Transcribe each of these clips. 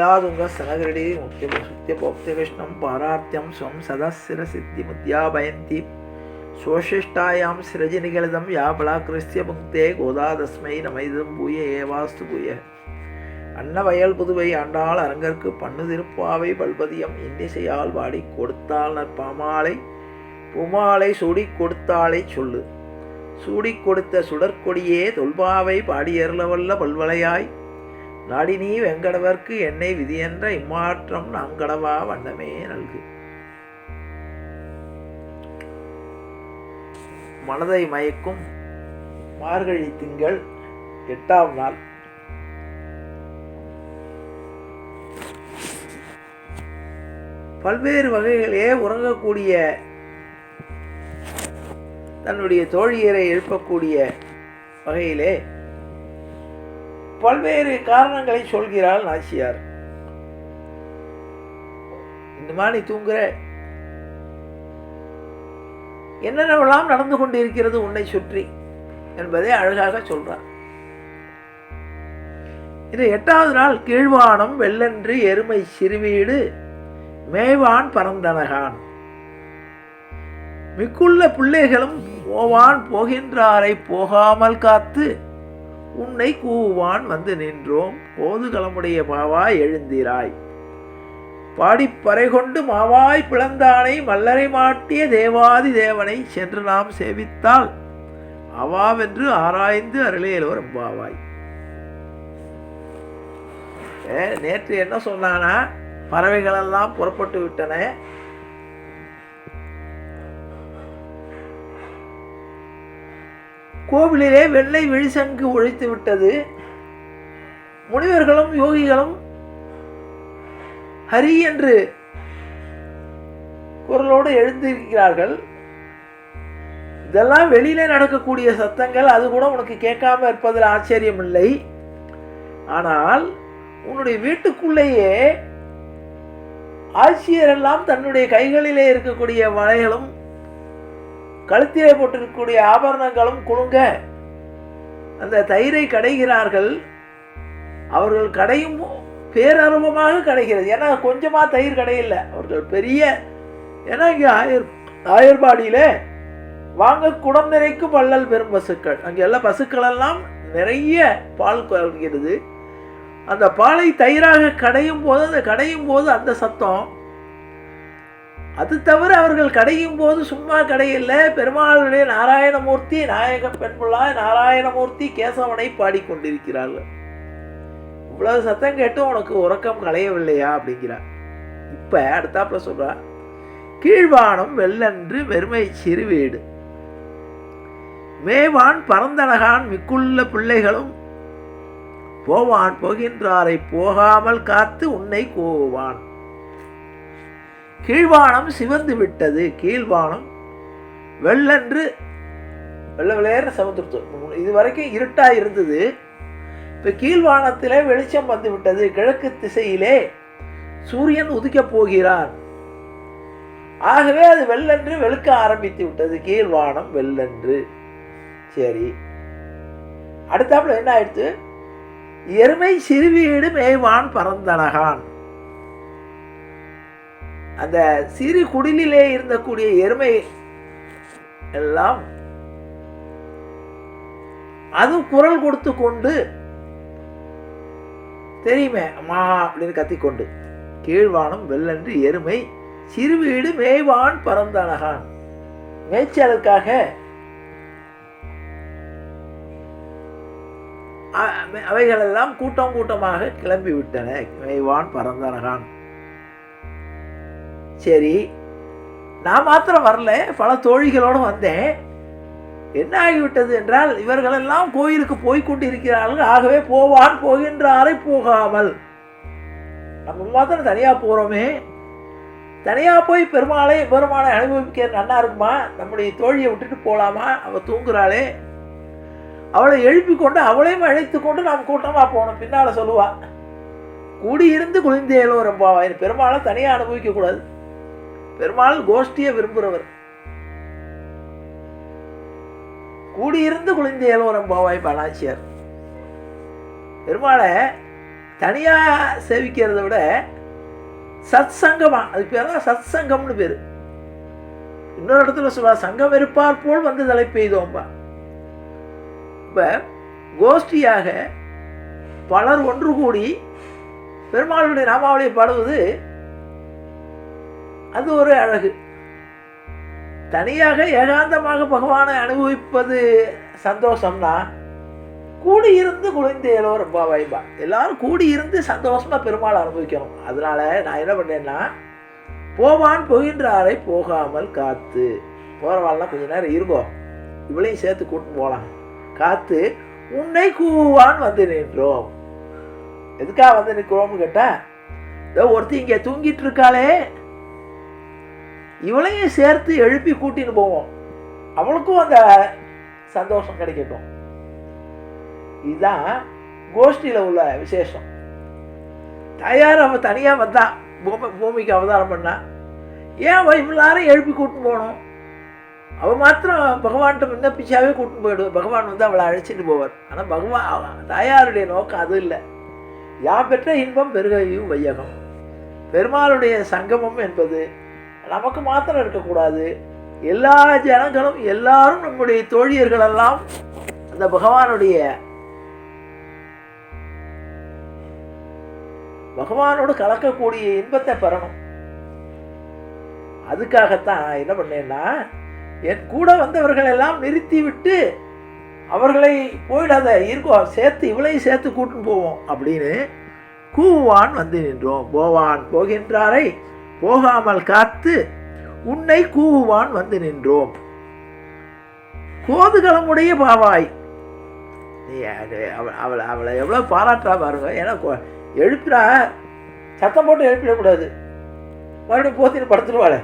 நீலாதுங்க சனகிரடி முக்கிய சுத்திய போக்தி விஷ்ணம் பாரார்த்தியம் ஸ்வம் சதசிர சித்தி முத்யாபயந்தி. சோஷிஷ்டாயாம் சிரஜி நிகழிதம் யாபலா கிறிஸ்திய புக்தே கோதாதஸ்மை நமைதம் பூய ஏவாஸ்து பூய. அன்னவயல் புதுவை ஆண்டாள் அரங்கற்கு பண்ணு திருப்பாவை பல்பதியம். இன்னிசையால் வாடி கொடுத்தாள் நற்பாமாலை. புமாலை சுடி கொடுத்தாளை சொல்லு. சூடி கொடுத்த சுடற்கொடியே தொல்பாவை பாடியருளவல்ல பல்வளையாய். நாடினீ வெங்கடவர்க்கு என்னை விதியென்ற இம்மாற்றம் அங்கடவா வண்ணமே நல்கு. மனதை மயக்கும் மார்கழி திங்கள் எட்டாம் நாள். பல்வேறு வகைகளே உறங்கக்கூடிய தன்னுடைய தோழியரை எழுப்பக்கூடிய வகையிலே பல்வேறு காரணங்களை சொல்கிறாள் நாச்சியார். இந்த மாதிரி தூங்குற. என்னென்னவெல்லாம் நடந்து கொண்டிருக்கிறது உன்னை சுற்றி என்பதை அழகாக சொல்றார். இது எட்டாவது நாள் கீழ்வானம் வெள்ளன்று எருமை சிறுவீடு மேவான் பரந்தனகான். மிக்குள்ள பிள்ளைகளும் போவான் போகின்றாரை போகாமல் காத்து உன்னை கூவான் வந்து நின்றோம். கோதுகலமுடைய மாவாய் எழுந்திராய். பாடிப்பறை கொண்டு மாவாய் பிளந்தானை மல்லரை மாட்டிய தேவாதி தேவனை சென்று நாம் சேவித்தால் அவாவென்று ஆராய்ந்து அருளையலோர் எம்பாவாய் ஏ, நேற்று என்ன சொன்னானா? பறவைகளெல்லாம் புறப்பட்டு விட்டன. கோவிலிலே வெள்ளை வெளிசங்கு ஒழித்து விட்டது. முனிவர்களும் யோகிகளும் ஹரி என்று குரலோடு எழுந்திருக்கிறார்கள். இதெல்லாம் வெளியிலே நடக்கக்கூடிய சத்தங்கள் அது கூட உனக்கு கேட்காம இருப்பதில் ஆச்சரியம் இல்லை ஆனால் உன்னுடைய வீட்டுக்குள்ளேயே ஆட்சியரெல்லாம் தன்னுடைய கைகளிலே இருக்கக்கூடிய வளைகளும் கழுத்திலே போட்டிருக்கக்கூடிய ஆபரணங்களும் குலுங்க. அந்த தயிரை கடைகிறார்கள். அவர்கள் கடையும் பேரருவமாக கிடைக்கிறது ஏன்னா கொஞ்சமாக தயிர் கடையில்லை. அவர்கள் பெரிய ஏன்னா இங்கே ஆயர் ஆயர்பாடியில் வாங்க குடம் நிறைக்கும் பள்ளல் பெரும் பசுக்கள். அங்கே எல்லாம் பசுக்களெல்லாம் நிறைய பால் கறக்கிறது அந்த பாலை தயிராக கடையும் போது அந்த கடையும் போது அந்த சத்தம் அது தவிர அவர்கள் கடையும் போது சும்மா கடையில்ல. பெருமாளுடைய நாராயணமூர்த்தி நாயக பெண்புள்ளாய் நாராயணமூர்த்தி கேசவனை பாடிக்கொண்டிருக்கிறார்கள். இவ்வளவு சத்தம் கேட்டு உனக்கு உறக்கம் களையவில்லையா? அப்படிங்கிறார். இப்போ அடுத்தாப்புல சொல்றா கீழ்வானம் வெள்ளன்று வெறுமை சிறுவீடு. மேவான் பரந்தனகான் மிக்குள்ள பிள்ளைகளும் போவான் போகின்றாரை போகாமல் காத்து உன்னை கோவான். கீழ்வானம் சிவந்து விட்டது. கீழ்வானம் வெள்ளன்று வெள்ள விளையாடுற சமுத்திரத்து இது வரைக்கும் இருட்டாக இருந்தது. இப்போ கீழ்வானத்திலே வெளிச்சம் வந்து விட்டது. கிழக்கு திசையிலே சூரியன் உதிக்கப் போகிறான் ஆகவே அது வெள்ளன்று வெளுக்க ஆரம்பித்து விட்டது. கீழ்வானம் வெள்ளன்று. சரி. அடுத்தாப்புல என்ன ஆயிடுத்து? எருமை சிறுவீடு மேய்வான் பரந்தனகான். அந்த சிறு குடிலிலே இருந்தக்கூடிய எருமை எல்லாம் அது குரல் கொடுத்து கொண்டு தெரியுமே அம்மா அப்படின்னு கத்திக்கொண்டு கீழ்வானம் வெள்ளன்று எருமை சிறுவீடு மேய்வான் பரந்தனகான் மேய்ச்சலுக்காக அவைகளெல்லாம் கூட்டம் கூட்டமாக கிளம்பி விட்டன மேய்வான் பரந்தனகான் சரி நான் மாத்திரம் வரல பல தோழிகளோடு வந்தேன். என்ன ஆகிவிட்டது என்றால் இவர்களெல்லாம் கோயிலுக்கு போய் கொண்டிருக்கிறார்கள் ஆகவே போவான் போகின்றாரை போகாமல். நம்ம மாத்திரம் தனியாக போகிறோமே தனியாக போய் பெருமாளை பெருமாளை அனுபவிக்க நல்லா இருக்குமா? நம்முடைய தோழியை விட்டுட்டு போகலாமா அவள் தூங்குறாளே. அவளை எழுப்பி கொண்டு அவளையும் அழைத்து கொண்டு நாம் கூட்டமாக போகணும். பின்னால் சொல்லுவாள் கூடியிருந்து குளிந்தேலும் ரொம்ப பெருமாளை தனியாக அனுபவிக்கக்கூடாது பெருமாள் கோஷ்டியை விரும்புகிறவர் கூடியிருந்து குளிந்த ஏலோரம் போவாய் பலாச்சியார் பெருமாளை தனியாக சேவிக்கிறத விட சத் சங்கமா அது பேர் தான் சத் சங்கம்னு பேர். இன்னொரு இடத்துல சொல்லுவா சங்கம் இருப்பார் போல் வந்து தலை பெய்தோம்பா. இப்போ கோஷ்டியாக பலர் ஒன்று கூடி பெருமாளுடைய நாமாவளியை பாடுவது அது ஒரு அழகு. தனியாக ஏகாந்தமாக பகவானை அனுபவிப்பது சந்தோஷம்னா கூடியிருந்து குளிர்ந்தேலோ ரொம்ப வைபா. எல்லாரும் கூடியிருந்து சந்தோஷமாக பெருமாள் அனுபவிக்கணும். அதனால நான் என்ன பண்ணேன்னா போவான் போகின்றாரை போகாமல் காத்து. போகிறவாள்லாம் கொஞ்ச நேரம் இருக்கோம் இவளையும் சேர்த்து கூட்டு போகலாம் காத்து உன்னை கூவான் வந்து நின்றோம். எதுக்காக வந்து நிற்கிறோம்னு கேட்டால் இதோ ஒருத்தி இங்கே தூங்கிட்டு இருக்காளே. இவளையும் சேர்த்து எழுப்பி கூட்டின்னு போவோம். அவளுக்கும் அந்த சந்தோஷம் கிடைக்கட்டும். இதுதான் கோஷ்டியில் உள்ள விசேஷம். தாயார் அவன் தனியாக வந்தான் பூமி பூமிக்கு அவதாரம் பண்ணா. ஏன் அவள் எழுப்பி கூட்டின்னு போகணும்? அவள் மாத்திரம் பகவான்கிட்ட விண்ணப்பிச்சாவே கூட்டின்னு போயிடுவோம் பகவான் வந்து அவளை அழைச்சிட்டு போவார். ஆனால் பகவான் தாயாருடைய நோக்கம் அது இல்லை. யான் பெற்ற இன்பம் பெருகையும் வையகம். பெருமாளுடைய சங்கமம் என்பது நமக்கு மாத்திரம் இருக்கக்கூடாது. எல்லா ஜனங்களும் எல்லாரும் நம்முடைய தோழியர்கள் எல்லாம் அந்த பகவானுடைய பகவானோடு கலக்கக்கூடிய இன்பத்தை பெறணும். அதுக்காகத்தான் நான் என்ன பண்ணேன்னா என் கூட வந்தவர்கள் எல்லாம் நிறுத்தி விட்டு அவர்களை போயிடாத இருக்கோ சேர்த்து இவளையும் சேர்த்து கூட்டின்னு போவோம் அப்படின்னு கூவான் வந்து நின்றோம். போவான் போகின்றாரை போகாமல் காத்து உன்னை கூவுவான் வந்து நின்றோம். கோதுகளமுடைய பாவாய். நீ அவளை அவளை எவ்வளோ பாராட்டுறா பாருங்க. ஏன்னா எழுப்பினா சத்தம் போட்டு எழுப்பிடக்கூடாது. மறுபடியும் போத்தின்னு படுத்துருவாளே.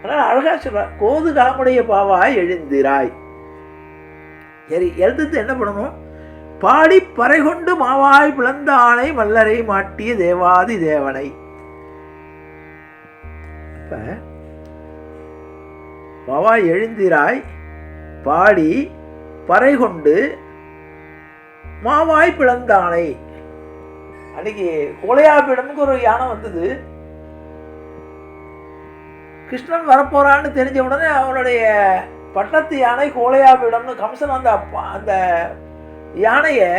அதனால் அழகாக சொல்றா கோது காமுடைய பாவாய் எழுந்திராய். சரி எழுந்துட்டு என்ன பண்ணணும்? பாடி பறை கொண்டு மாவாய் பிளந்த ஆணை மல்லரை மாட்டிய தேவாதி தேவனை. இப்ப பாவாய் எழுந்திராய் பாடி பறை கொண்டு மாவாய் பிளந்தானை. அன்னைக்கு கோலையாபிடம்னு ஒரு யானை வந்தது. கிருஷ்ணன் வரப்போறான்னு தெரிஞ்ச உடனே அவனுடைய பட்டத்து யானை கோலையாபிடம்னு கம்சன் அந்த அந்த யானையை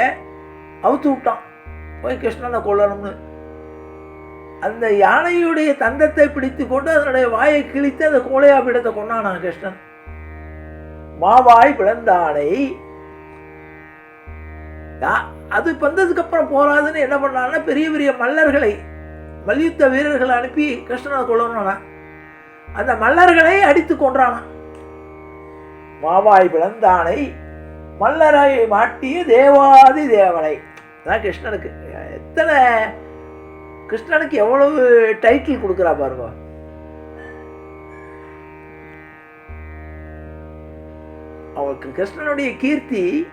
அவுத்து விட்டான். போய் கிருஷ்ணனை கொல்லணும்னு. அந்த யானையுடைய தந்தத்தை பிடித்து கொண்டு அதனுடைய வாயை கிழித்து அந்த கோலையாபிடத்தை கொண்டானான் கிருஷ்ணன். மாவாய் பிளந்தானை அது வந்ததுக்கு அப்புறம் போராதுன்னு என்ன பண்ணான்னா பெரிய பெரிய மல்லர்களை மல்யுத்த வீரர்களை அனுப்பி கிருஷ்ணனை கொள்ளணும்னா அந்த மல்லர்களை அடித்து கொன்றானாம். மாவாய் பிளந்தானை மல்லரை மாட்டிய தேவாதி தேவனை அதான் கிருஷ்ணனுக்கு. எத்தனை கிருஷ்ணனுக்கு எவ்வளவு டைட்டில் கொடுக்குறா பாருங்க அவளுக்கு கிருஷ்ணனுடைய கீர்த்தி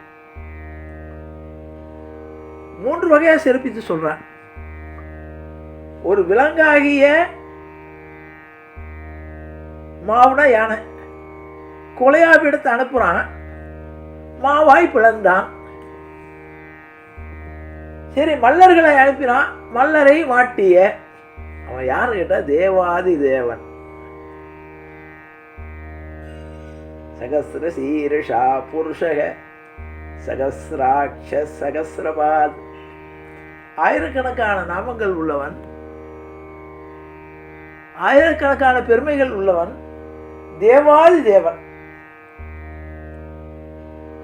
மூன்று வகையாக சிறப்பித்து சொல்றான் ஒரு விலங்காகிய மாவுனா யானை. கொலையாபிடத்தை அனுப்புறான். மாவாய் பிளந்தான். சரி மல்லர்களை அனுப்பினான். மல்லரை மாட்டிய அவன் யாரு கேட்டா தேவாதி தேவன். சகசிர சீருஷா புருஷக சகசிராட்ச சகசிரபாத். ஆயிரக்கணக்கான நாமங்கள் உள்ளவன். ஆயிரக்கணக்கான பெருமைகள் உள்ளவன். தேவாதி தேவன்.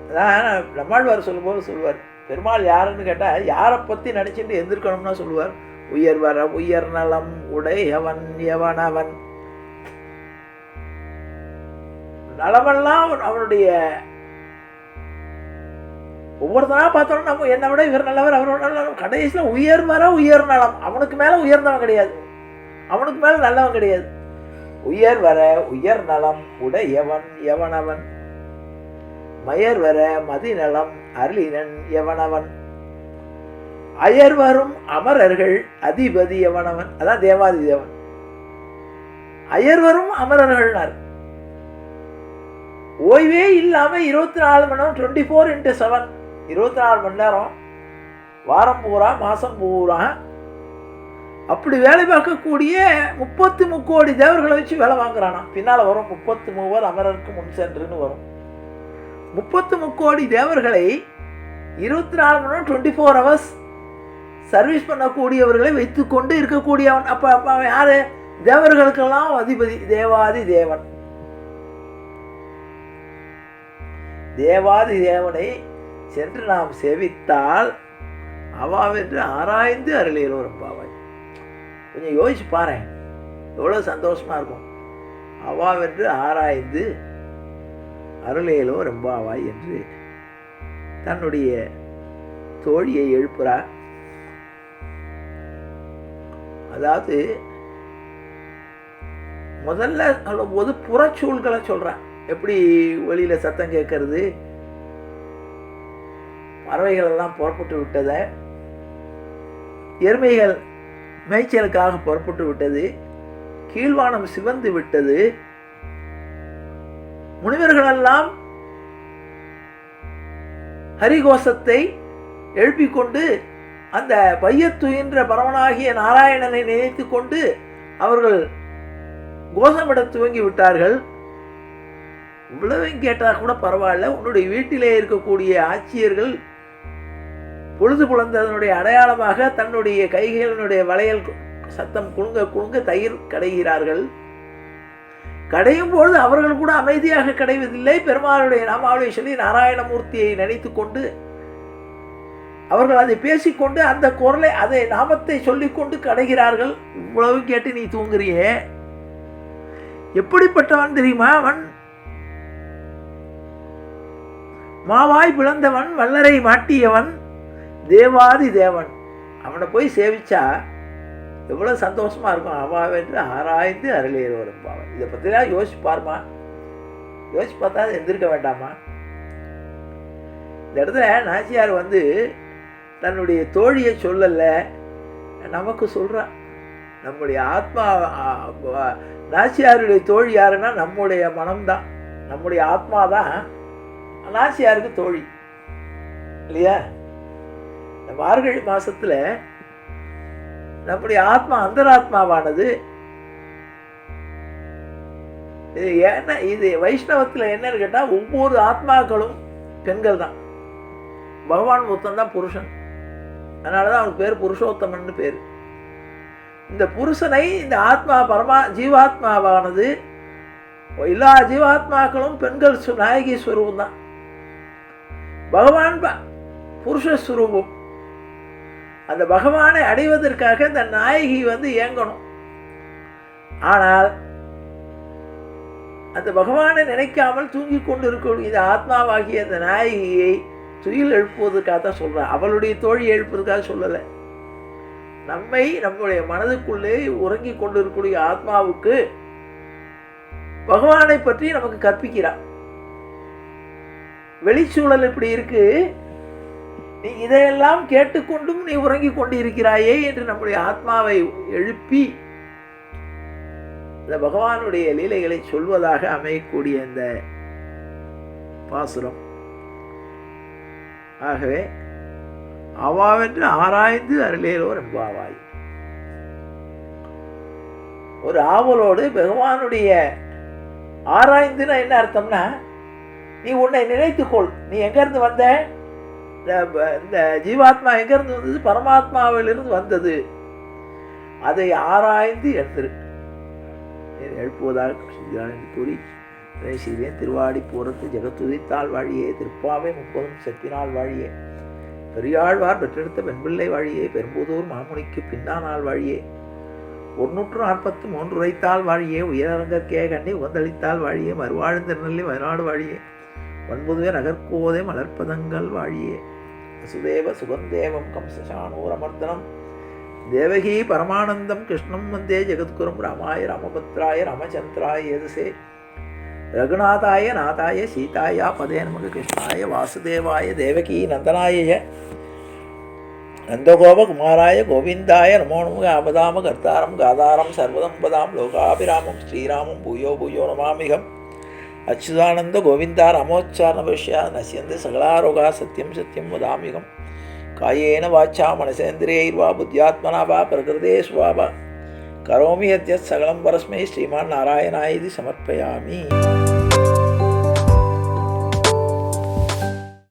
அதான் நம்மாழ்வார் சொல்லும்போது சொல்லுவார் பெருமாள் யாருன்னு கேட்டால் யாரை பற்றி நினச்சிட்டு எந்திருக்கணும்னா சொல்லுவார். உயர் வர உயர் நலம் உடையவன் எவனவன்? நலமெல்லாம் அவன் அவனுடைய ஒவ்வொருத்தனா பார்த்தோம்னா நம்ம என்னை விட இவர் நல்லவர் அவரோட நல்லவர். கடைசியில் உயர் வர உயர் நலம். அவனுக்கு மேலே உயர்ந்தவன் கிடையாது. அவனுக்கு மேலே நல்லவன் கிடையாது. உயர் வர உயர் நலம் உடையவன் எவனவன்? மயர் வர மதிநலம் அருளினன் எவனவன்? அயர் வரும் அமரர்கள் அதிபதி எவனவன்? அதான் தேவாதி தேவன். அயர் வரும் அமரர்கள்னார். ஓய்வே இல்லாம இருபத்தி நாலு மணி நேரம் டுவெண்ட்டி ஃபோர் இன்ட்டு செவன் இருபத்தி நாலு மணி நேரம் வாரம் பூரா மாதம் பூரா அப்படி வேலை பார்க்கக்கூடிய முப்பத்தி முக்கோடி தேவர்களை வச்சு வேலை வாங்குறானா பின்னால் வரும் முப்பத்து மூவர் அமரருக்கு முன் சென்றுன்னு வரும். முப்பத்து முக்கோடி தேவர்களை இருபத்தி நாலு மணி நேரம் டுவெண்ட்டி ஃபோர் ஹவர்ஸ் சர்வீஸ் பண்ணக்கூடியவர்களை வைத்துக்கொண்டு இருக்கக்கூடியவன். அப்போ அப்போ அவன் யார்? தேவர்களுக்கெல்லாம் அதிபதி தேவாதி தேவன். தேவாதி தேவனை சென்று நாம் செவித்தால் அவாவென்று ஆராய்ந்து அருளியலோ ரொம்பாவாய் கொஞ்சம் யோசிச்சு பாரு எவ்வளோ சந்தோஷமாக இருக்கும். அவாவென்று ஆராய்ந்து அருளையிலோ ரொம்பாவாய் என்று தன்னுடைய தோழியை எழுப்புறார் அதாவது முதல்ல சொல்லும்போது புறச்சூழ்களை சொல்கிறான் எப்படி வெளியில் சத்தம் கேட்கறது? பறவைகள் எல்லாம் புறப்பட்டு விட்டதை. எருமைகள் மேய்ச்சலுக்காக புறப்பட்டு விட்டது. கீழ்வானம் சிவந்து விட்டது. முனிவர்களெல்லாம் ஹரிகோஷத்தை எழுப்பிக் கொண்டு அந்த பையத்துயின்ற பரவனாகிய நாராயணனை நினைத்து கொண்டு அவர்கள் கோஷமிட துவங்கி விட்டார்கள் இவ்வளவையும் கேட்டால் கூட பரவாயில்ல. உன்னுடைய வீட்டிலே இருக்கக்கூடிய ஆட்சியர்கள் பொழுது புலந்ததனுடைய அடையாளமாக தன்னுடைய கைகளினுடைய வளையல் சத்தம் குலுங்க குலுங்க தயிர் கடைகிறார்கள். கடையும் பொழுது அவர்கள் கூட அமைதியாக கடைவதில்லை. பெருமாளுடைய நாமாவளி சொல்லி நாராயணமூர்த்தியை நினைத்து கொண்டு அவர்கள் அதை பேசிக்கொண்டு அந்த குரலை அதை நாமத்தை சொல்லிக்கொண்டு கடைகிறார்கள். இவ்வளவு கேட்டு நீ தூங்குறியே? எப்படிப்பட்டவன் தெரியுமா அவன்? மாவாய் பிளந்தவன் வல்லரை மாட்டியவன் தேவாதி தேவன். அவனை போய் சேவிச்சா எவ்வளோ சந்தோஷமாக இருக்கும். அவாவென்று ஆராய்ந்து அருளியர் வரும் இதை பற்றிலாம் யோசிச்சு பாருமா யோசிச்சு பார்த்தா எந்திருக்க வேண்டாமா இந்த இடத்துல நாச்சியார் வந்து தன்னுடைய தோழியை சொல்லலை. நமக்கு சொல்கிறான் நம்முடைய ஆத்மா நாச்சியாருடைய தோழி யாருன்னா நம்முடைய மனம்தான். நம்முடைய ஆத்மா தான் நாச்சியாருக்கு தோழி. இல்லையா? இந்த மார்கழி மாதத்தில் நம்முடைய ஆத்மா அந்தராத்மாவானது. இது என்ன இது வைஷ்ணவத்தில் என்னன்னு கேட்டால் ஒவ்வொரு ஆத்மாக்களும் பெண்கள் தான். பகவான் ஒருத்தன் தான் புருஷன். அதனால தான் அவனுக்கு பேர் புருஷோத்தமன்னு பேர். இந்த புருஷனை இந்த ஆத்மா பரமா ஜீவாத்மாவானது எல்லா ஜீவாத்மாக்களும் பெண்கள் சு- நாயகி ஸ்வரூபம் தான் பகவான் ப- புருஷஸ்வரூபம் அந்த பகவானை அடைவதற்காக இந்த நாயகி வந்து இயங்கணும். ஆனால் அந்த பகவானை நினைக்காமல் தூங்கிக் கொண்டு இருக்கக்கூடிய இந்த ஆத்மாவாகிய அந்த நாயகியை துயில் எழுப்புவதற்காக தான் சொல்கிறேன் அவளுடைய தோழி எழுப்புவதற்காக சொல்லலை. நம்மை நம்முடைய மனதுக்குள்ளே உறங்கிக் கொண்டிருக்கக்கூடிய ஆத்மாவுக்கு பகவானை பற்றி நமக்கு கற்பிக்கிறார் வெளிச்சூழல் இப்படி இருக்குது நீ இதையெல்லாம் கேட்டுக்கொண்டும் நீ உறங்கிக் கொண்டிருக்கிறாயே என்று நம்முடைய ஆத்மாவை எழுப்பி இந்த பகவானுடைய லீலைகளை சொல்வதாக அமையக்கூடிய இந்த பாசுரம். ஆகவே அவாவென்று ஆராய்ந்து அருளேலோர் என்பாவாய். ஒரு ஆவலோடு பகவானுடைய ஆராய்ந்துன்னா என்ன அர்த்தம்னா நீ உன்னை நினைத்துக்கொள். நீ எங்கேருந்து வந்த? இந்த இந்த ஜீவாத்மா எங்கேருந்து வந்தது? பரமாத்மாவிலிருந்து வந்தது. அதை ஆராய்ந்து எழுந்திரு எழுப்புவதாக செய்கிறான் என்று கூறி சிறுவேன் திருவாடி போறது ஜெகத்துதித்தாள் வாழியே திருப்பாவை முப்பதும் செப்பினால் வாழியே. பெரியாழ்வார் பெற்றெடுத்த பெண்பிள்ளை வாழியே பெரும்புதூர் மாமுனிக்கு பின்னானால் வாழியே. ஒன்னூற்று நாற்பத்து மூன்று உரைத்தால் வாழியே உயரங்கற்கே கண்ணி உந்தளித்தால் வாழியே மறுவாழ்ந்திருநெல்லி வயநாடு வாழியே ஒன்பதுவே நகர்கோதை மலர்ப்பதங்கள் வாழியே. வசுதேவ சுகந்தேவம் கம்சசானூரமர்த்தனம். தேவகி பரமானந்தம் கிருஷ்ணம் வந்தே ஜெகத்குரும் ராமாய ராமபத்ராய ராமச்சந்திராய எதுசே ரகுநாதாய நாதாய சீதாயா பதே நமக கிருஷ்ணாய வாசுதேவாய தேவகி நந்தனாய நந்தகோபகுமாராய கோவிந்தாய நமோ நமக ஆபதாம கர்த்தாரம் காதாரம் சர்வதம்பதாம் லோகாபிராமம் ஸ்ரீராமம் பூயோ பூயோ நமாமிகம். அச்சுதானந்த கோவிந்தா ராமோச்சாரண பஷ்யா நசியந்து சகலாரோகா சத்தியம் சத்தியம் வதாமிகம் காயேன வாச்சா மனசேந்திரியைர்வா புத்தியாத்மனா வா பிரகிருதே சுவாபா கரோமி யத்யத் சகலம் பரஸ்மை ஸ்ரீமான் நாராயணாய சமர்ப்பயாமி.